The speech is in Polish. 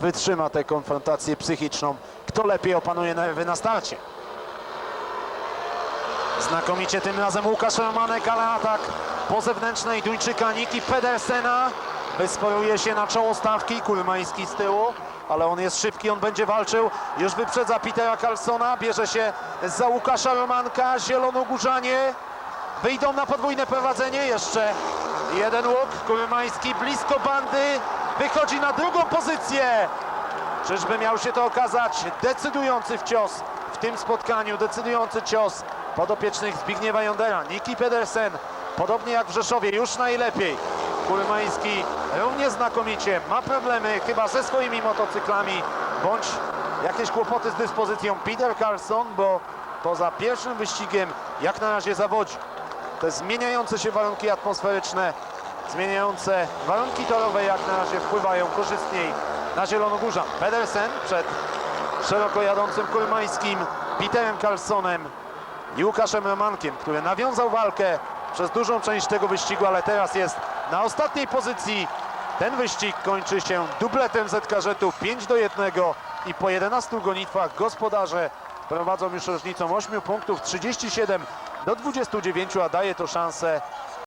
wytrzyma tę konfrontację psychiczną, kto lepiej opanuje nerwy na starcie. Znakomicie tym razem Łukasz Romanek, ale atak po zewnętrznej Duńczyka Niki Pedersena. Wysporuje się na czoło stawki, Kulmański z tyłu, ale on jest szybki, on będzie walczył. Już wyprzedza Petera Carlsona, bierze się za Łukasza Romanka, Zielonogórzanie. Wyjdą na podwójne prowadzenie, jeszcze jeden łuk, Kulmański blisko bandy, wychodzi na drugą pozycję. Czyżby miał się to okazać decydujący w cios w tym spotkaniu, decydujący cios podopiecznych Zbigniewa Jondera. Niki Pedersen, podobnie jak w Rzeszowie, już najlepiej. Kulmański równie znakomicie, ma problemy chyba ze swoimi motocyklami, bądź jakieś kłopoty z dyspozycją Peter Carlson, bo poza pierwszym wyścigiem jak na razie zawodzi. Te zmieniające się warunki atmosferyczne, zmieniające warunki torowe jak na razie wpływają korzystniej na Zielonogórzan. Pedersen przed szeroko jadącym Kulmańskim, Peterem Carlsonem i Łukaszem Romankiem, który nawiązał walkę przez dużą część tego wyścigu, ale teraz jest na ostatniej pozycji. Ten wyścig kończy się dubletem ZKŻ-u 5 do 1 i po 11 gonitwach gospodarze prowadzą już różnicą 8 punktów 37 do 29, a daje to szansę